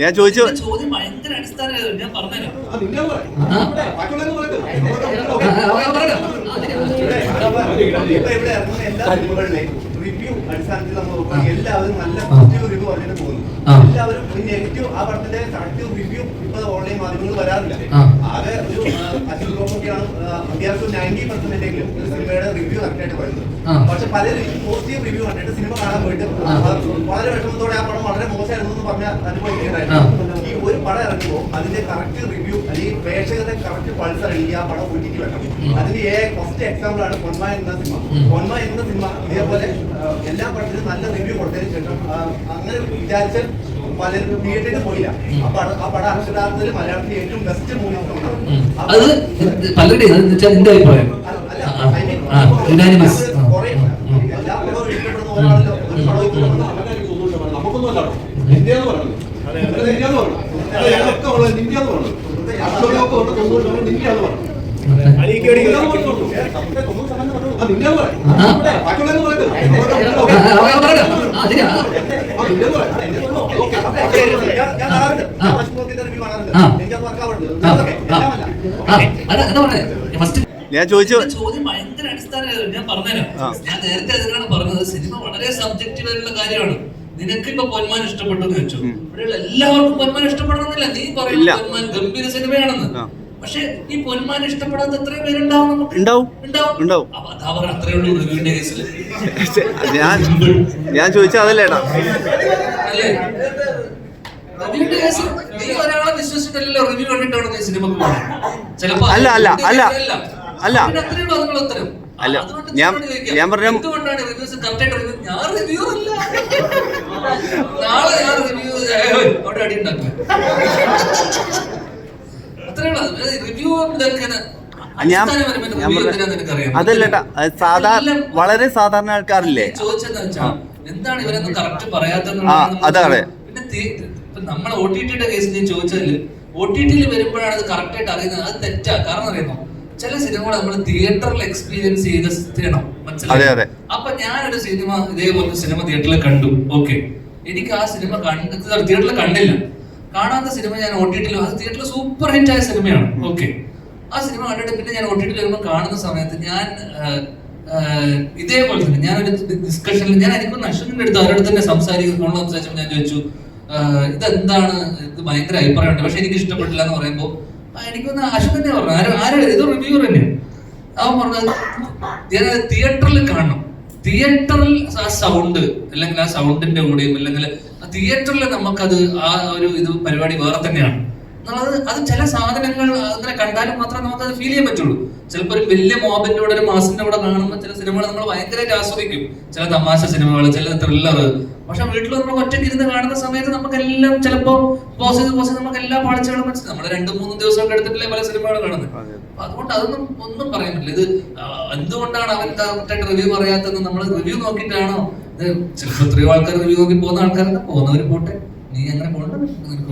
ഞാൻ ചോദിച്ചു ചോദ്യം ഭയങ്കര ഞാൻ പറഞ്ഞുതരാം. റിവ്യൂ അടിസ്ഥാനത്തിൽ നമ്മൾ നോക്കുകയാണെങ്കിൽ എല്ലാവരും നല്ല പോസിറ്റീവ് റിവ്യൂ പറഞ്ഞിട്ട് പോകുന്നു. എല്ലാവരും നെഗറ്റീവ് ആ പടത്തിന്റെ കറക്റ്റീവ് റിവ്യൂ ഇപ്പൊ ഓൺലൈൻ മാധ്യമങ്ങൾ വരാറില്ല. ആകെ ഒരു ഗ്രൂപ്പൊക്കെയാണ് അത്യാവശ്യം നയന്റി പെർസെന്റേജ് എങ്കിലും സിനിമയുടെ റിവ്യൂ കറക്റ്റായിട്ട് ആ. പക്ഷെ പലരും പോസിറ്റീവ് റിവ്യൂ കണ്ടിട്ട് സിനിമ കാണാൻ പോയിട്ട് വളരെ വിഷമത്തോടെ ആ പടം വളരെ മോശമായിരുന്നു എന്ന് പറഞ്ഞ അനുഭവിക്കുകയായിരുന്നു ഈ ഒരു പടം ഇറങ്ങുമ്പോൾ അതിന്റെ കറക്റ്റ് റിവ്യൂ അല്ലെങ്കിൽ പ്രേക്ഷകരുടെ കറക്റ്റ് പൾസ് അറിയിക്കുക ആ പടം ഒഴുകി വെക്കണം. അതിന്റെ ഏ ഫസ്റ്റ് എക്സാമ്പിൾ ആണ് പൊന്മ എന്ന സിനിമ. പൊന്മ എന്ന സിനിമ ഇതേപോലെ എല്ലാ പടത്തിലും നല്ല റിവ്യൂ കൊടുത്തതിന് ശേഷം അങ്ങനെ വിചാരിച്ച പലരും തിയേറ്ററിൽ പോയില്ല. ആ പടം ആ പടം അക്ഷരാർത്ഥത്തിൽ മലയാളത്തിലെ ഏറ്റവും ബെസ്റ്റ് മൂവി. അത് പലരുടെയും അത് നിന്റെ അഭിപ്രായം. ആ യുനാനിമസ് എല്ലാ ഞാൻ ചോദിച്ചു. ചോദ്യം ഭയങ്കര അടിസ്ഥാനമായിരുന്നു. ഞാൻ പറഞ്ഞുതരാം. ഞാൻ നേരത്തെ അതിനാണ് പറഞ്ഞത്. സിനിമ വളരെ സബ്ജക്റ്റീവ് ആയിട്ടുള്ള കാര്യമാണ്. നിനക്ക് ഇപ്പൊ പൊന്മാൻ ഇഷ്ടപ്പെട്ടു എന്ന് വെച്ചു. ഇവിടെയുള്ള എല്ലാവർക്കും പൊന്മാൻ ഇഷ്ടപ്പെടണമെന്നില്ല. നീ പറയുന്ന പൊന്മാൻ ഗംഭീര സിനിമയാണെന്ന്. പക്ഷെ ഈ പൊന്മാൻ ഇഷ്ടപ്പെടാത്ത എത്ര പേരുണ്ടാവും നമുക്ക്. ഉണ്ടാവും. ഉണ്ടാവും. അപ്പൊ അതാ പറഞ്ഞ അത്രേ ഉള്ളൂ റിവ്യൂവിന്റെ കേസിൽ. ഞാൻ ഞാൻ ചോദിച്ച അതല്ലേ ഏട്ടാ? അല്ലേ? അല്ല, അല്ല, അല്ല. അല്ല. ഞാൻ- ഞാൻ പറഞ്ഞ- നാളെ ഞാൻ റിവ്യൂ അവിടെ അടി അത്രേ ഉള്ളൂ റിവ്യൂ ഇതൊക്കെ ഞാൻ ഞാൻ പറഞ്ഞ അതല്ല ഏട്ടാ അത് സാധാരണ വളരെ സാധാരണ ആൾക്കാരില്ലേ? എന്താണ് ഇവരൊന്നും കറക്റ്റ് പറയാത്തത് നമ്മൾ ഒ ടി ടിയുടെ കേസ് നീ ചോദിച്ചാൽ ഒ ടി ടിയിൽ വരുമ്പോഴാണ് അത് കറക്റ്റ് ആയിട്ട് അറിയുന്നത്. അത് തെറ്റാ. കാരണം അറിയുമോ ചില സിനിമകൾ നമ്മൾ തിയേറ്ററിൽ എക്സ്പീരിയൻസ് ചെയ്ത അതെ, അതെ. അപ്പൊ ഞാനൊരു സിനിമ ഇതേപോലെ സിനിമ തിയേറ്ററിൽ കണ്ടു. ഓക്കെ. എനിക്ക് ആ സിനിമ കണ്ട് തിയേറ്ററിൽ കണ്ടില്ല. കാണാത്ത സിനിമ ഞാൻ ഒ ടി ടിയിൽ അത് തിയേറ്ററിൽ സൂപ്പർ ഹിറ്റ് ആയ സിനിമയാണ്. ഓക്കെ. ആ സിനിമ കണ്ടിട്ട് പിന്നെ ഞാൻ ഒ വരുമ്പോൾ കാണുന്ന സമയത്ത് ഞാൻ ഇതേപോലെ തന്നെ ഞാനൊരു ഡിസ്കഷനിൽ ഞാൻ എനിക്കൊന്ന് അശ്വിനിന്റെ അടുത്ത് അവരുടെ തന്നെ സംസാരിക്കുന്നു സംസാരിച്ചപ്പോൾ ഞാൻ ചോദിച്ചു ഇതെന്താണ്? ഇത് ഭയങ്കര അഭിപ്രായമുണ്ട് പക്ഷെ എനിക്ക് ഇഷ്ടപ്പെട്ടില്ല എന്ന് പറയുമ്പോൾ എനിക്കൊന്ന് അശ്വതി തന്നെ പറഞ്ഞു ആരും ആരും ഇത് റിവ്യൂ തന്നെ. അവൻ പറഞ്ഞത് ഞാൻ തിയേറ്ററിൽ കാണണം. തിയേറ്ററിൽ ആ സൗണ്ട് അല്ലെങ്കിൽ ആ സൗണ്ടിന്റെ കൂടെയും അല്ലെങ്കിൽ തിയേറ്ററിൽ നമുക്കത് ആ ഒരു ഇത് പരിപാടി വേറെ തന്നെയാണ്. എന്നുള്ളത് അത് ചില സാധനങ്ങൾ അങ്ങനെ കണ്ടാലും മാത്രമേ നമുക്ക് അത് ഫീൽ ചെയ്യാൻ പറ്റുള്ളൂ. ചിലപ്പോൾ ഒരു വലിയ മോബിന്റെ കൂടെ ഒരു മാസിന്റെ കൂടെ കാണുമ്പോൾ ചില സിനിമകൾ നമ്മൾ ഭയങ്കരമായിട്ട് ആസ്വദിക്കും ചില തമാശ സിനിമകൾ ചില ത്രില്ലർ പക്ഷെ വീട്ടിൽ നമ്മൾ ഒറ്റയ്ക്ക് ഇരുന്ന് കാണുന്ന സമയത്ത് നമുക്കെല്ലാം ചിലപ്പോൾ പോസ് ചെയ്ത് പോസ് ചെയ്ത് നമുക്ക് എല്ലാ പാളിച്ചകളും മനസ്സിലാവും. നമ്മൾ രണ്ടു മൂന്ന് ദിവസമൊക്കെ എടുത്തിട്ടില്ലേ പല സിനിമകൾ കാണുന്നത് അപ്പൊ അതുകൊണ്ട് അതൊന്നും ഒന്നും പറയാൻ പറ്റില്ല. ഇത് എന്തുകൊണ്ടാണ് അവൻ കറക്റ്റായിട്ട് റിവ്യൂ പറയാത്തത് നമ്മൾ റിവ്യൂ നോക്കിയിട്ടാണോ? ഇത് ചിലപ്പോൾ എത്രയോ ആൾക്കാർ റിവ്യൂ നോക്കി പോകുന്ന ആൾക്കാരൊക്കെ പോകുന്നവർ പോട്ടെ. നീ അങ്ങനെ പോകണ്ട. നിനക്ക്